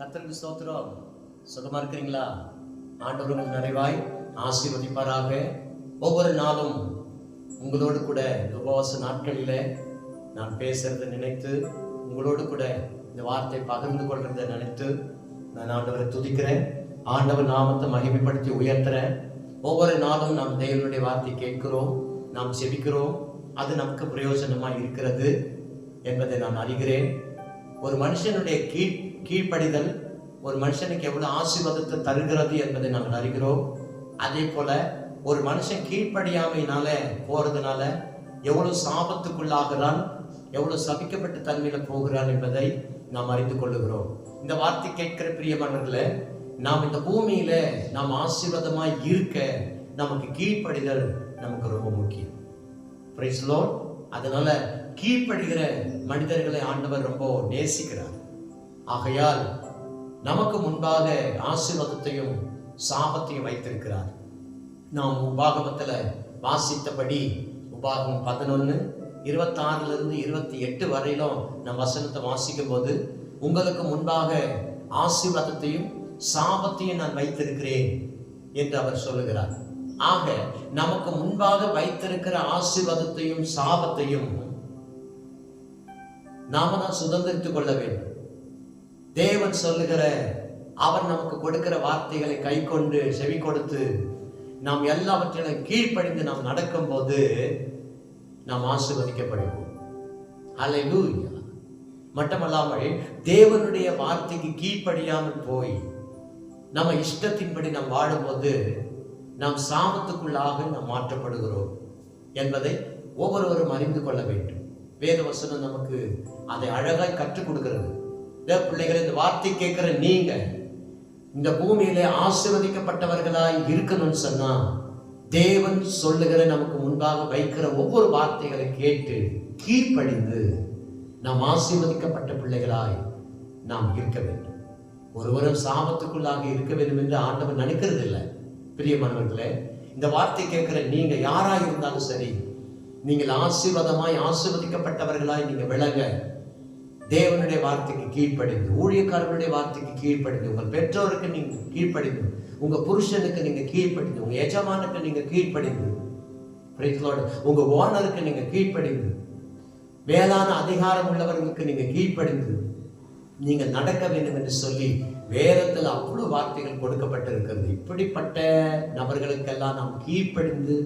கத்தருக்கு ஸ்தோத்திரம். சுகமா இருக்கிறீங்களா? ஆண்டவர் உங்களுக்கு நிறைவாய் ஆசீர்வதிப்பாராக. ஒவ்வொரு நாளும் உங்களோடு கூட உபவாச நாட்களில் நான் பேசுகிறத நினைத்து உங்களோடு கூட இந்த வார்த்தை பகிர்ந்து கொள்கிறத நினைத்து நான் ஆண்டவரை துதிக்கிறேன். ஆண்டவர் நாமத்தை மகிமைப்படுத்தி உயர்த்துறேன் ஒவ்வொரு நாளும் நாம் தேவனுடைய வார்த்தை கேட்கிறோம் நாம் செபிக்கிறோம். அது நமக்கு பிரயோஜனமாக இருக்கிறது என்பதை நான் அறிகிறேன். ஒரு மனுஷனுடைய கீழ் கீழ்ப்படிதல் ஒரு மனுஷனுக்கு எவ்வளவு ஆசீர்வாதத்தை தருகிறது என்பதை நாங்கள் அறிகிறோம். அதே போல ஒரு மனுஷன் கீழ்ப்படியாமையினால போறதுனால எவ்வளவு சாபத்துக்குள்ளாகிறான் எவ்வளவு சபிக்கப்பட்ட தன்மையில போகிறான் என்பதை நாம் அறிந்து கொள்ளுகிறோம். இந்த வார்த்தை கேட்கிற பிரியமானவர்களே நாம் இந்த பூமியில நாம் ஆசீர்வாதமாய் இருக்க நமக்கு கீழ்ப்படிதல் நமக்கு ரொம்ப முக்கியம். பிரைஸ் அதனால கீழ்ப்படுகிற மனிதர்களை ஆண்டவர் ரொம்ப நேசிக்கிறார். ஆகையால் நமக்கு முன்பாக ஆசீர்வாதத்தையும் சாபத்தையும் வைத்திருக்கிறார். நாம் உபாகமத்தில் வாசித்தபடி உபாகம் பதினொன்னு இருபத்தாறுல இருந்து இருபத்தி எட்டு வரையிலும் நம் வசனத்தை வாசிக்கும் போது உங்களுக்கு முன்பாக ஆசீர்வாதத்தையும் சாபத்தையும் நான் வைத்திருக்கிறேன் என்று அவர் சொல்லுகிறார். ஆக நமக்கு முன்பாக வைத்திருக்கிற ஆசீர்வாதத்தையும் சாபத்தையும் நாம தான் சுதந்திரித்துக் கொள்ள வேண்டும். தேவன் சொல்லுகிற அவர் நமக்கு கொடுக்கிற வார்த்தைகளை கை கொண்டு செவி கொடுத்து நாம் எல்லாவற்றிலும் கீழ்ப்படிந்து நாம் நடக்கும்போது நாம் ஆசீர்வதிக்கப்படுவோம். அல்லேலூயா. மட்டுமல்லாமல் தேவனுடைய வார்த்தைக்கு கீழ்ப்படியாமல் போய் நம்ம இஷ்டத்தின்படி நாம் வாழும்போது நாம் சாபத்துக்குள்ளாக நாம் மாற்றப்படுகிறோம் என்பதை ஒவ்வொருவரும் அறிந்து கொள்ள வேண்டும். வேத வசனம் நமக்கு அதை அழகாய் கற்றுக் கொடுக்கிறது. இதோ பிள்ளைகளை இந்த வார்த்தை கேட்கிற நீங்க இந்த பூமியிலே ஆசிர்வதிக்கப்பட்டவர்களாய் இருக்கணும்னு சொன்னா தேவன் சொல்லுகிற நமக்கு முன்பாக வைக்கிற ஒவ்வொரு வார்த்தைகளை கேட்டு கீழ்ப்படிந்து நாம் ஆசீர்வதிக்கப்பட்ட பிள்ளைகளாய் நாம் இருக்க வேண்டும். ஒருவரும் சாபத்துக்குள்ளாக இருக்க வேண்டும் என்று ஆண்டவர் நினைக்கிறது இல்லை பிரியமானவர்களே இந்த வார்த்தை கேட்கிற நீங்க யாராக இருந்தாலும் சரி நீங்கள் ஆசீர்வாதமாய் ஆசீர்வதிக்கப்பட்டவர்களாய் நீங்க விளங்க தேவனுடைய வார்த்தைக்கு கீழ்ப்படிந்து ஊழியக்காரர்களுடைய வார்த்தைக்கு கீழ்ப்படிந்து உங்கள் பெற்றோருக்கு நீங்கள் கீழ்ப்படிந்து உங்கள் புருஷனுக்கு நீங்கள் கீழ்ப்படிந்து உங்கள் எஜமானுக்கு நீங்கள் கீழ்ப்படிந்து. உங்கள் ஓனருக்கு நீங்கள் கீழ்ப்படிந்து. வேளாண் அதிகாரம் உள்ளவர்களுக்கு நீங்கள் கீழ்ப்படிந்து. நீங்கள் நடக்க வேண்டும் என்று சொல்லி வேதத்தில் அவ்வளவு வார்த்தைகள் கொடுக்கப்பட்டிருக்கிறது. இப்படிப்பட்ட நபர்களுக்கெல்லாம் நாம் கீழ்ப்படிந்து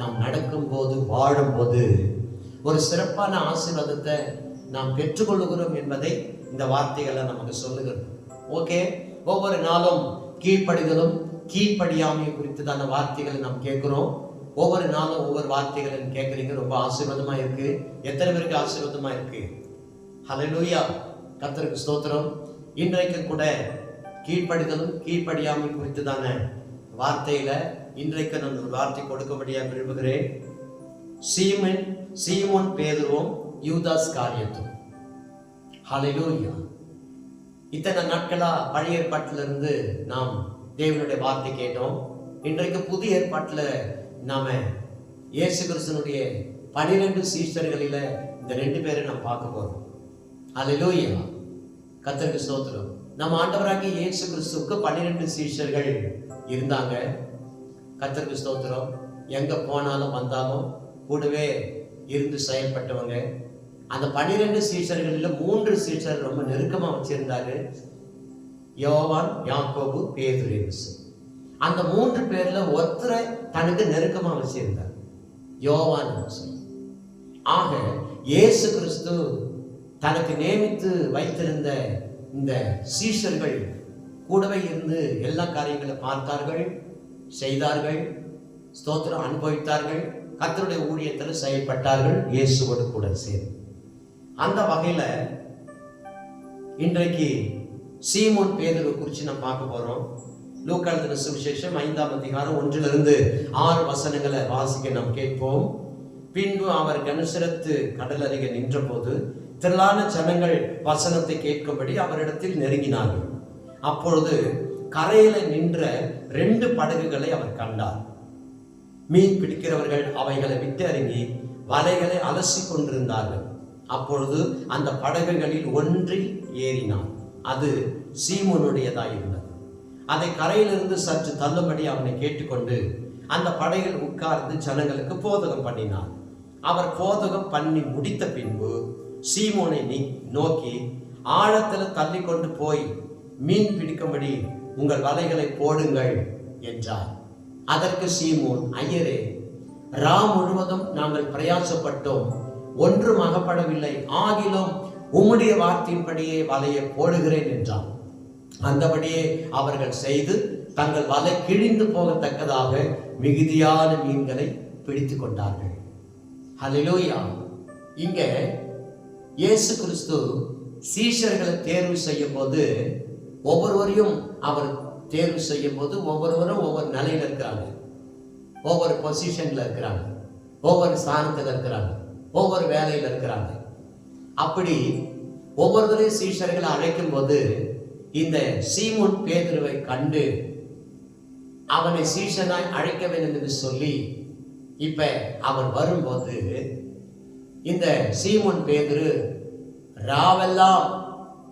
நாம் நடக்கும்போது வாழும்போது ஒரு சிறப்பான ஆசீர்வாதத்தை நாம் பெற்றுக்கொள்ளுகிறோம் என்பதை இந்த வார்த்தைகளை நமக்கு சொல்லுகிறது. ஓகே ஒவ்வொரு நாளும் கீழ்ப்படிதலும் கீழ்ப்படியாமை குறித்ததான வார்த்தைகளை நாம் கேட்கிறோம். ஒவ்வொரு நாளும் ஒவ்வொரு வார்த்தைகளை கேட்குறீங்க. ரொம்ப ஆசீர்வாதமாக இருக்கு. எத்தனை பேருக்கு ஆசீர்வாதமாக இருக்கு? ஹalleluya கர்த்தருக்கு ஸ்தோத்திரம். இன்றைக்கு கூட கீழ்ப்படிதலும் கீழ்ப்படியாமை குறித்ததான வார்த்தையில இன்றைக்கு நான் ஒரு வார்த்தை கொடுக்கும்படியா விரும்புகிறேன். சீமன் சீமோன் பேதுருவோம் யூதாஸ் காரியத்தும். ஹalleluya. இத்தனை நாட்களா பழைய ஏற்பாட்டில இருந்து நாம் தேவனுடைய வார்த்தை கேட்டோம். இன்றைக்கு புதிய ஏற்பாட்டில் நாம இயேசு கிறிஸ்தனுடைய பனிரெண்டு சீஸ்டர்களில் இந்த ரெண்டு பேரை நாம் பார்க்க போறோம். ஹalleluya. கத்தருக்கு சோத்திரம் நம்ம ஆண்டவராகிய இயேசு கிறிஸ்துக்கு பன்னிரெண்டு சீஷர்கள் இருந்தாங்க. கத்தருக்கு ஸ்தோத்திரம். எங்க போனாலும் வந்தாலும் கூடவே இருந்து செயல்பட்டவங்க. அந்த பன்னிரெண்டு சீஷர்களில் மூன்று சீஷர் ரொம்ப நெருக்கமாக வச்சிருந்தாரு. யோவான் யாக்கோபு பேதுரு அந்த மூன்று பேர்ல ஒருத்தரை தனக்கு நெருக்கமா வச்சிருந்தார். யோவான் ஆக இயேசு கிறிஸ்து தனக்கு நியமித்து வைத்திருந்த இந்த சீஷர்கள் கூடவே இருந்து எல்லா காரியங்களை பார்த்தார்கள் செய்தார்கள் ஸ்தோத்திரம் அனுபவித்தார்கள் கத்தருடைய ஊழியத்தில் செயல்பட்டார்கள் இயேசுவோடு கூட சேர்ந்து. அந்த வகையில் இன்றைக்கு சீமோன் பேதுரு குறித்து நம்ம பார்க்க போகிறோம் லூக்கால் சுவிசேஷம் ஐந்தாம் அதிகாரம் ஒன்றிலிருந்து ஆறு வசனங்களை வாசிக்க நாம் கேட்போம். பின்பு அவர் கனுசரத்து கடல் அருகே நின்றபோது திரளான ஜனங்கள் வசனத்தை கேட்கும்படி அவரிடத்தில் நெருங்கினார்கள். அப்பொழுது கரையில நின்ற ரெண்டு படகுகளை அவர் கண்டார். மீன் பிடிக்கிறவர்கள் அவைகளை விட்டு அருங்கி வலைகளை அலசி கொண்டிருந்தார்கள். அப்பொழுது அந்த படகுகளில் ஒன்றில் ஏறினான். அது சீமோனுடையதாக இருந்தது. அதை கரையிலிருந்து சற்று தள்ளுபடி அவனை கேட்டுக்கொண்டு அந்த படையில் உட்கார்ந்து ஜனங்களுக்கு போதகம் பண்ணினார் அவர் போதகம் பண்ணி முடித்த பின்பு சீமோனை நீ- நோக்கி ஆழத்தில் தள்ளி கொண்டு போய் மீன் பிடிக்கும்படி உங்கள் வலைகளை போடுங்கள் என்றார். அதற்கு சீமோன் ஐயரே ரா முழுவதும் நாங்கள் பிரயாசப்பட்டோம். ஒன்றும் அகப்படவில்லை ஆகிலும் உம்முடைய வார்த்தையின்படியே வலையை போடுகிறேன் என்றான். அந்தபடியே அவர்கள் செய்து தங்கள் வலை கிழிந்து போகத்தக்கதாக மிகுதியான மீன்களை பிடித்து கொண்டார்கள். ஹலிலோயா இங்க இயேசு கிறிஸ்து சீஷர்களை தேர்வு செய்யும் போது ஒவ்வொருவரையும் அவர் தேர்வு செய்யும் போது ஒவ்வொருவரும் ஒவ்வொரு நிலையில இருக்கிறாங்க. ஒவ்வொரு பொசிஷன்ல இருக்கிறாங்க. ஒவ்வொரு ஸ்தானத்தில் இருக்கிறாங்க. ஒவ்வொரு வேலையில் இருக்கிறாங்க. அப்படி ஒவ்வொருத்தரையும் சீஷர்களை அழைக்கும் போது இந்த சீமோன் பேதுருவை கண்டு அவனை சீஷனாய் அழைக்க வேண்டும் என்று சொல்லி இப்ப அவன் வரும்போது இந்த சீமோன் பேதுரு ராவெல்லாம்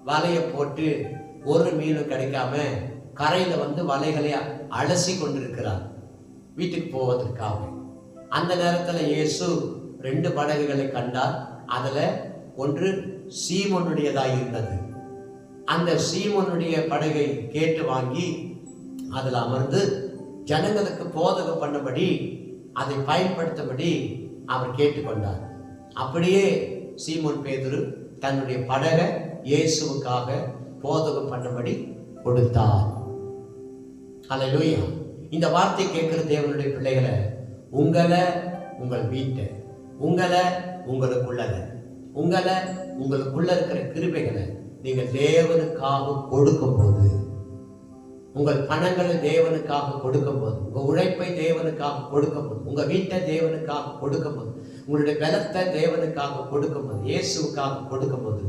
வலையை போட்டு ஒரு மீனும் கிடைக்காம கரையில வந்து வலைகளை அலசி கொண்டிருக்கிறார். வீட்டுக்கு போவதற்காக. அந்த நேரத்தில் இயேசு ரெண்டு படகுகளை கண்டார் அதில் ஒன்று சீமனுடையதாக இருந்தது. அந்த சீமனுடைய படகை கேட்டு வாங்கி அதில் அமர்ந்து ஜனங்களுக்கு போதகம் பண்ணபடி அதை பயன்படுத்தபடி அவர் கேட்டுக்கொண்டார். அப்படியே சீமோன் பேதுரு தன்னுடைய படகை இயேசுவுக்காக போதகம் பண்ணபடி கொடுத்தார். அல்லேலூயா இந்த வார்த்தை கேட்குற தேவனுடைய பிள்ளைகளை உங்களை உங்கள் வீட்டை உங்களை உங்களுக்குள்ளத. உங்களை உங்களுக்குள்ள இருக்கிற கிருபைகளை நீங்கள் தேவனுக்காக கொடுக்கும் போது உங்கள் பணங்களை தேவனுக்காக கொடுக்கும் போது உங்க உழைப்பை தேவனுக்காக கொடுக்கும் போது உங்க வீட்டை தேவனுக்காக கொடுக்கும்போது உங்களுடைய பலத்தை தேவனுக்காக கொடுக்கும்போது கொடுக்கும் கொடுக்கும்போது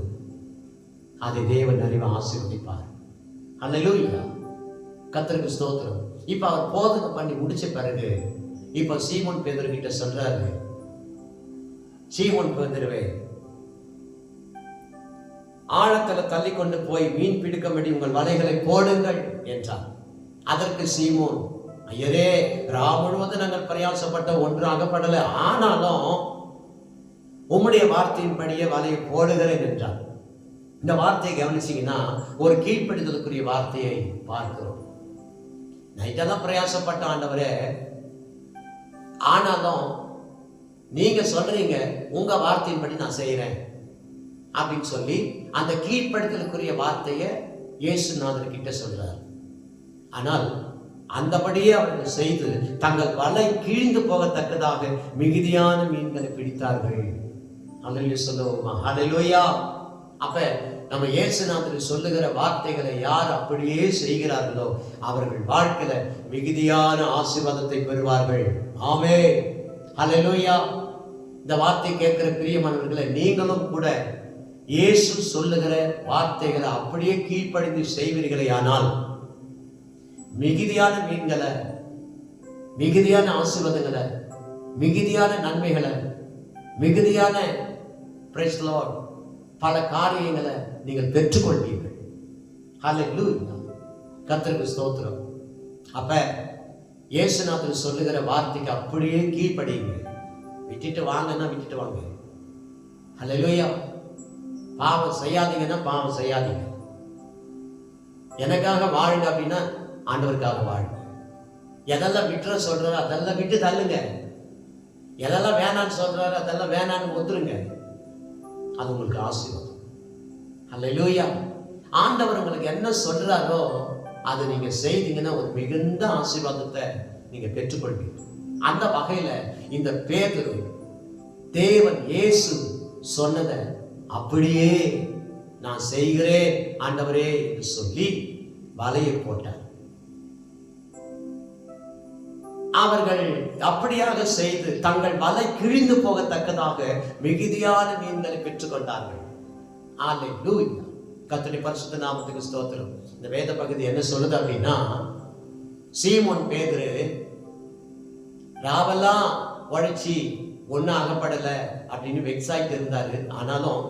அதை தேவன் அறிவை ஆசீர்வதிப்பார். அல்லேலூயா. கத்தருக்கு ஸ்தோத்திரம். இப்போ அவர் போதகம் பண்ணி முடிச்ச பிறகு இப்போ சீமோன் பேதர்கிட்ட சொல்றாரு சீமோன் பேதருவே ஆழத்தில் தள்ளி கொண்டு போய் மீன் பிடிக்கும்படி உங்கள் வலைகளை போடுங்கள் என்றார் அதற்கு சீமோன் ஐயரே ரா முழுவதும் நாங்கள் பிரயாசப்பட்ட ஒன்று அகப்படலை. ஆனாலும் உம்முடைய வார்த்தையின்படியே வலையை போடுகிறேன் என்றார் இந்த வார்த்தையை கவனிச்சீங்கன்னா ஒரு கீழ்ப்படுதலுக்குரிய வார்த்தையை பார்க்கிறோம். நைட்டெல்லாம் பிரயாசப்பட்ட ஆண்டவரே ஆனாலும் நீங்க சொல்றீங்க உங்க வார்த்தையின்படி நான் செய்யறேன் அப்படின்னு சொல்லி அந்த கீழ்ப்படுத்தலுக்குரிய வார்த்தையை இயேசுநாதர் கிட்ட சொல்றார். ஆனால் அந்தபடியே அவர்கள் செய்து தங்கள் வலை கீழ்ந்து போகத்தக்கதாக மிகுதியான மீன்களை பிடித்தார்கள். அல்லையா சொல்லுவோமா? அலையிலோயா அப்ப நம்ம இயேசுநாதர் சொல்லுகிற வார்த்தைகளை யார் அப்படியே செய்கிறார்களோ அவர்கள் வாழ்க்கையில மிகுதியான ஆசீர்வாதத்தை பெறுவார்கள். ஆமே அலலோயா இந்த வார்த்தை கேட்கிற பிரியமானவர்களை நீங்களும் கூட இயேசு சொல்லுகிற வார்த்தைகளை அப்படியே கீழ்ப்படிந்து செய்வீர்களே. ஆனால் மிகுதியான மீன்களை மிகுதியான ஆசீர்வாதங்களை மிகுதியான நன்மைகளை மிகுதியான praise பல காரியங்களை நீங்கள் பெற்றுக்கொள்வீர்கள். ஹalleluya கர்த்தருக்கு ஸ்தோத்திரம். அப்போ இயேசுநாதர் சொல்லுகிற வார்த்தைக்கு அப்படியே கீழ்படியுங்க விட்டுட்டு வாங்கன்னா விட்டுட்டு வாங்க. ஹalleluya பாவம் செய்யாதீங்கன்னா பாவம் செய்யாதீங்க. எனக்காக வாழுங்க அப்படின்னா ஆண்டவருக்காக வாழுங்க. எதெல்லாம் விட்டுற சொல்றாரோ அதெல்லாம் விட்டு தள்ளுங்க. எதெல்லாம் வேணான்னு சொல்றாரோ அதெல்லாம் வேணான்னு ஒத்துருங்க. அது உங்களுக்கு ஆசீர்வாதம். அல்லேலூயா ஆண்டவர் உங்களுக்கு என்ன சொல்றாரோ அதை நீங்க செய்தீங்கன்னா ஒரு மிகுந்த ஆசீர்வாதத்தை நீங்க பெற்றுக்கொள்வீங்க. அந்த வகையில இந்த பேதரு தேவன் இயேசு சொன்னதை அப்படியே நான் செய்கிறேன் ஆண்டவரே என்று சொல்லி வலையை போட்டார். அவர்கள் அப்படியாக செய்து தங்கள் வலை கிழிந்து போகத்தக்கதாக மிகுதியான மீன்களை பெற்றுக்கொண்டார்கள். அல்லேலூயா கத்தனை பரிசுத்த நாமத்துக்கு ஸ்தோத்திரம். இந்த வேத பகுதி என்ன சொல்லுது அப்படின்னா சீமோன் பேதுரு ராவெல்லாம் உழைச்சி ஒன்றும் அகப்படலை அப்படின்னு வெக்ஸ் ஆகிட்டு இருந்தாரு. ஆனாலும்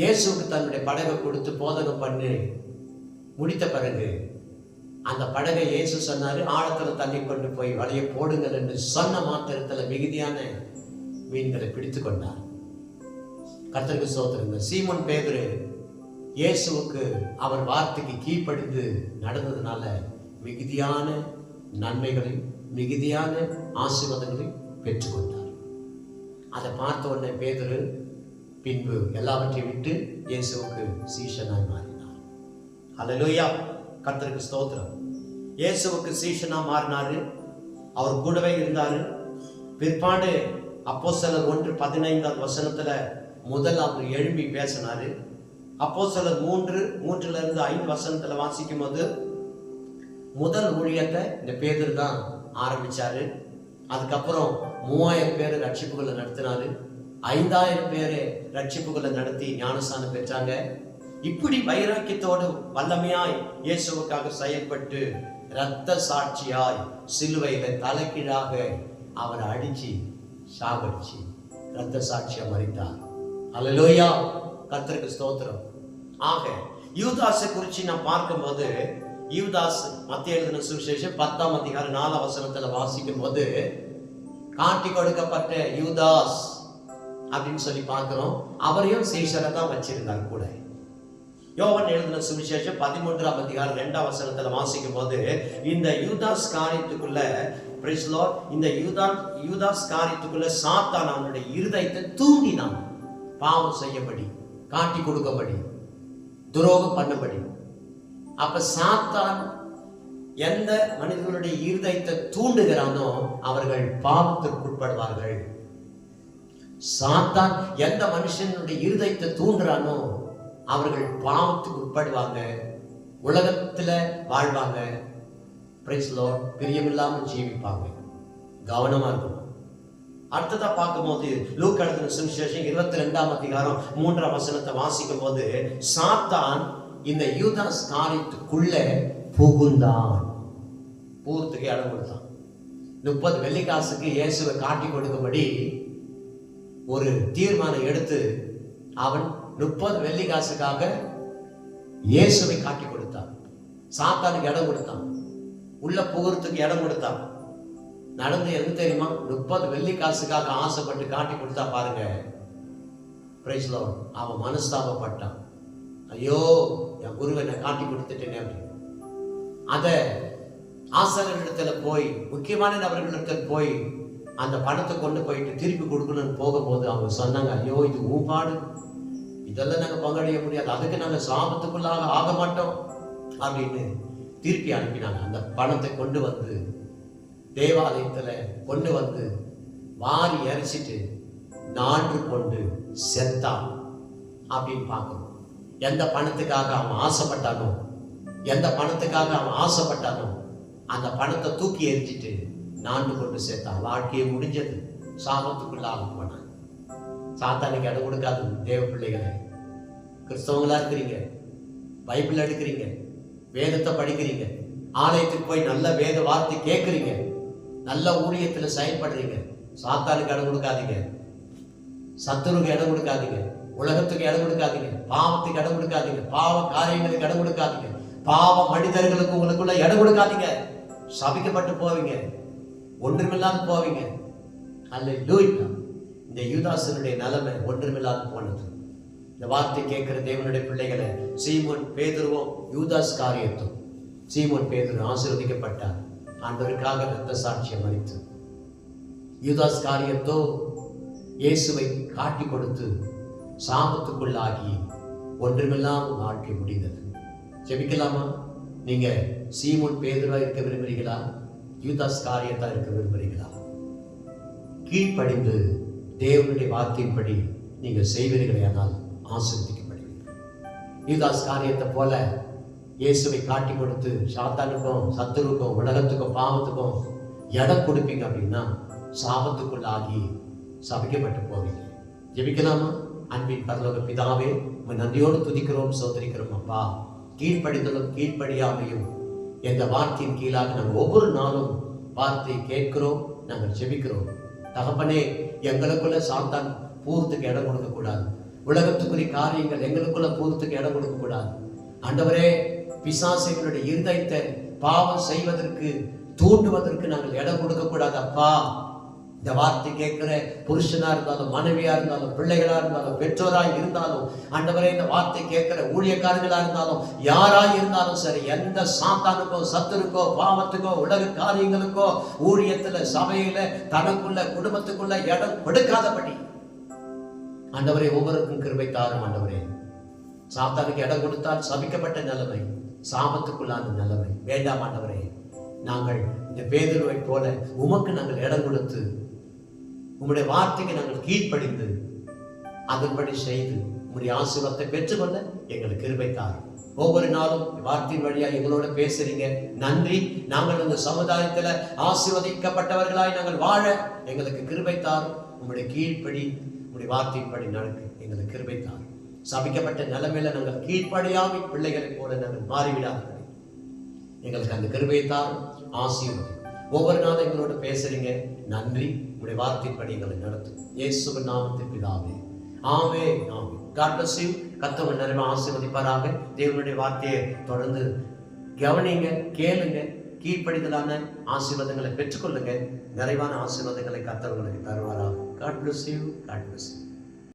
இயேசுவுக்கு தன்னுடைய படகை கொடுத்து போதகம் பண்ணி முடித்த பிறகு அந்த படகை இயேசு சொன்னார் ஆழத்தில் தள்ளி கொண்டு போய் வலையை போடுங்கள் என்று சொன்ன மாத்திரத்தில் மிகுதியான மீன்களை பிடித்து கொண்டார். கர்த்தருக்கு சோத்திருங்க சீமன் பேதுரு இயேசுவுக்கு அவர் வார்த்தைக்கு கீழ்ப்படிந்து நடந்ததுனால மிகுதியான நன்மைகளை மிகுதியான ஆசீர்வாதங்களை பெற்றுக்கொண்டார். அதை பார்த்த உடனே பேதரு பின்பு எல்லாவற்றையும் விட்டு இயேசுவுக்கு சீஷனாய் மாறினார். அல்லேலூயா கர்த்தருக்கு ஸ்தோத்திரம். இயேசுவுக்கு சீஷனாக மாறினாரு. அவர் கூடவே இருந்தார். பிற்பாடு அப்போ சிலர் ஒன்று பதினைந்தாவது வசனத்தில் முதல் அவர் எழும்பி பேசினாரு. அப்போ சில மூன்று மூன்றுல இருந்து ஐந்து வசனத்துல வாசிக்கும் போது முதல் ஊழியத்தை இந்த பேதர் தான் ஆரம்பிச்சாரு. அதுக்கப்புறம் மூவாயிரம் பேர் ரட்சிப்புகளை நடத்தினாரு. ஐந்தாயிரம் பேர் ரட்சிப்புகளை நடத்தி ஞானஸ்தானம் பெற்றாங்க. இப்படி வைராக்கியத்தோடு வல்லமையாய் இயேசுவுக்காக செயல்பட்டு இரத்த சாட்சியாய் சிலுவையில தலைக்கீழாக அவரை அடிச்சு சாகடிச்சு இரத்த சாட்சியா மறித்தார் அலலோயா கர்த்தருக்கு ஸ்தோத்திரம். ஆக யூதாஸை குறித்து நான் பார்க்கும்போது யூதாஸ் மத்திய எழுதின சுவிசேஷம் பத்தாம் அதிகாரம் நாலாம் அவசரத்தில் வாசிக்கும் போது காட்டி கொடுக்கப்பட்ட யூதாஸ் அப்படின்னு சொல்லி பார்க்குறோம். அவரையும் சீஷரை தான் வச்சிருந்தார் கூட. யோவன் எழுதின சுவிசேஷம் பதிமூன்றாம் அதிகாரம் ரெண்டாம் வசனத்துல வாசிக்கும் போது இந்த யூதாஸ் காரியத்துக்குள்ள பிரிஸ்லோ இந்த யூதா யூதாஸ் காரியத்துக்குள்ள சாத்தான் அவனுடைய இருதயத்தை தூண்டினான். பாவம் செய்யபடி காட்டி கொடுக்கபடி துரோகம் பண்ணபடி அப்ப சாத்தான் எந்த மனிதர்களுடைய இருதயத்தை தூண்டுகிறானோ அவர்கள் பாவத்திற்குட்படுவார்கள். சாத்தான் எந்த மனுஷனுடைய இருதயத்தை தூண்டுறானோ அவர்கள் பாவத்துக்கு உட்படுவாங்க உலகத்துல வாழ்வாங்க. பிரியமில்லாமல் ஜீவிப்பாங்க. கவனமா இருக்கும் அடுத்ததா பார்க்கும்போது லூக் எழுதின சுவிசேஷம் இருபத்தி ரெண்டாம் அதிகாரம் மூன்றாம் வசனத்தை வாசிக்கும் போது சாத்தான் இந்த யூதாஸ் காரியத்துக்குள்ள புகுந்தான். பூர்த்துக்கு இடம் கொடுத்தான் முப்பது வெள்ளிக்காசுக்கு இயேசுவை காட்டி கொடுக்கும்படி ஒரு தீர்மானம் எடுத்து அவன் முப்பது வெள்ளிக்காசுக்காக இயேசுவை காட்டி கொடுத்தான். சாத்தானுக்கு இடம் கொடுத்தான். உள்ள புகுறதுக்கு இடம் கொடுத்தான். நடந்து எது தெரியுமா? முப்பது வெள்ளி காசுக்காக ஆசைப்பட்டு காட்டி கொடுத்தா பாருங்க. பிரைஸ்லோ அவன் மனஸ்தாபப்பட்டான். ஐயோ என் குருவை என்னை காட்டி கொடுத்துட்டேனே அப்படின்னு. அதை ஆசாரியர்களிடத்துல போய் முக்கியமான நபர்களிடத்தில் போய் அந்த பணத்தை கொண்டு போயிட்டு திருப்பி கொடுக்கணும்னு போகும்போது அவங்க சொன்னாங்க ஐயோ இது ஊப்பாடு இதெல்லாம் நாங்கள் பங்கடைய முடியாது. அதுக்கு நாங்கள் சாபத்துக்குள்ளாக ஆக மாட்டோம். அப்படின்னு திருப்பி அனுப்பினாங்க. அந்த பணத்தை கொண்டு வந்து தேவாலயத்தில் கொண்டு வந்து வாரி அரிச்சிட்டு நான்கு கொண்டு செத்தான் அப்படின்னு பார்க்கணும். எந்த பணத்துக்காக அவன் ஆசைப்பட்டானோ எந்த பணத்துக்காக அவன் ஆசைப்பட்டானோ அந்த பணத்தை தூக்கி எரிஞ்சிட்டு நான்கு கொண்டு சேர்த்தான். வாழ்க்கையை முடிஞ்சது. சாபத்துக்குள்ளாக போனான். சாத்தானுக்கு இடம் கொடுக்காது தேவ பிள்ளைகளை. கிறிஸ்தவங்களா இருக்கிறீங்க. பைபிள் எடுக்கிறீங்க. வேதத்தை படிக்கிறீங்க. ஆலயத்துக்கு போய் நல்ல வேத வார்த்தை கேட்குறீங்க. நல்ல ஊழியத்தில் செயல்படுறீங்க. சாத்தானுக்கு இடம் கொடுக்காதீங்க. சத்துருக்கு இடம் கொடுக்காதீங்க. உலகத்துக்கு இடம் கொடுக்காதீங்க. பாவத்துக்கு இடம் கொடுக்காதீங்க. பாவ காரியங்களுக்கு இடம் கொடுக்காதீங்க. பாவ மனிதர்களுக்கு உங்களுக்குள்ள இடம் கொடுக்காதீங்க. சபிக்கப்பட்டு போவீங்க. ஒன்றுமில்லாமல் போவீங்க. அல்ல இந்த யூதாசனுடைய நிலைமை ஒன்றுமில்லாது போனது. இந்த வார்த்தை கேட்கிற தேவனுடைய பிள்ளைகளை சீமோன் பேதுருவோம் யூதாஸ் காரியத்தும் சீமோன் பேதுரு ஆசீர்வதிக்கப்பட்டார். ஆண்டவருக்காக ரத்த சாட்சியம் அளித்து யூதாஸ் காரியத்தோ இயேசுவை காட்டி கொடுத்து சாபத்துக்குள்ளாகி ஒன்றுமில்லாமல் வாழ்க்கை முடிந்தது. ஜெபிக்கலாமா? நீங்க சீமோன் பேதுரா இருக்க விரும்புகிறீங்களா யூதாஸ் காரியத்தா இருக்க விரும்புகிறீங்களா கீழ்ப்படிந்து தேவனுடைய வார்த்தையின்படி நீங்கள் செய்வீர்களே ஆனால் ஆசீர்வதிக்கப்படுவீர்கள். யூதாஸ் காரியத்தை போல இயேசுவை காட்டி கொடுத்து சாத்தானுக்கும் சத்துருக்கும் உலகத்துக்கும் பாவத்துக்கும் இடம் கொடுப்பீங்க அப்படின்னா சாபத்துக்குள்ளாகி சபிக்கப்பட்டு போவீங்க. ஜெபிக்கலாமா? அன்பின் பரலோக பிதாவே உன் நன்றியோடு துதிக்கிறோம் சோதரிக்கிறோம் அப்பா. கீழ்ப்படிதலும் கீழ்ப்படியாமையும் எந்த வார்த்தையின் கீழாக நாங்கள் ஒவ்வொரு நாளும் வார்த்தை கேட்கிறோம் நாங்கள் ஜெபிக்கிறோம். தகப்பனே எங்களுக்குள்ள சாத்தான் பூர்த்துக்கு இடம் கொடுக்கக்கூடாது. உலகத்துக்குரிய காரியங்கள் எங்களுக்குள்ள போறதுக்கு இடம் கொடுக்கக்கூடாது. ஆண்டவரே பிசாசைகளுடைய இருதயத்தை பாவம் செய்வதற்கு தூண்டுவதற்கு நாங்கள் இடம் கொடுக்கக்கூடாது அப்பா. இந்த வார்த்தை கேட்கிற புருஷனா இருந்தாலும் மனைவியா இருந்தாலும் பிள்ளைகளா இருந்தாலும் பெற்றோரா இருந்தாலும் அண்டவரே இந்த வார்த்தை கேட்கிற ஊழியக்காரர்களாக இருந்தாலும் யாரா இருந்தாலும் சரி எந்த சாத்தானுக்கோ சத்துருக்கோ பாவத்துக்கோ உலக காரியங்களுக்கோ ஊழியத்துல சபையில தனக்குள்ள குடும்பத்துக்குள்ள இடம் கொடுக்காதபடி. ஆண்டவரே ஒவ்வொருக்கும் கிருபை தாரும் ஆண்டவரே. சாத்தானுக்கு இடம் கொடுத்தால் சபிக்கப்பட்ட நிலைமை. சாபத்துக்குள்ளான நிலைமை வேண்டாம் ஆண்டவரே நாங்கள் இந்த பேதுருவை போல உமக்கு நாங்கள் இடம் கொடுத்து உம்முடைய வார்த்தைக்கு நாங்கள் கீழ்ப்படிந்து அதன்படி செய்து உம்முடைய ஆசீர்வாதத்தை பெற்றுக்கொள்ள எங்களுக்கு கிருபைத்தார் ஒவ்வொரு நாளும் வார்த்தையின் வழியா எங்களோட பேசுறீங்க. நன்றி. நாங்கள் இந்த சமுதாயத்துல ஆசீர்வதிக்கப்பட்டவர்களாய் நாங்கள் வாழ எங்களுக்கு கிருபை உங்களுடைய கீழ்ப்படி உங்களுடைய வார்த்தையின்படி நடக்க எங்களுக்கு கிருபை சபிக்கப்பட்ட நிலைமையில நாங்கள் கீழ்ப்படையாமல் பிள்ளைகளைப் போல நாங்கள் மாறிவிடாதீர்கள். எங்களுக்கு அந்த கிருபையை தாரும். ஆசீர்வதி ஒவ்வொரு நாளும் எங்களோட பேசுறீங்க. நன்றி. உங்களுடைய வார்த்தைப்படி எங்களை நடத்தும். இயேசுவின் நாமத்தின் பிதாவே. ஆமே ஆமே காட் பிளஸ் யூ கத்தவங்க நிறைய ஆசீர்வதிப்பாராக. தேவனுடைய வார்த்தையை தொடர்ந்து கவனிங்க கேளுங்க. கீழ்ப்படிதலான ஆசீர்வாதங்களை பெற்றுக்கொள்ளுங்க. நிறைவான ஆசீர்வாதங்களை கத்தவங்களுக்கு தருவாராக. God bless you God bless you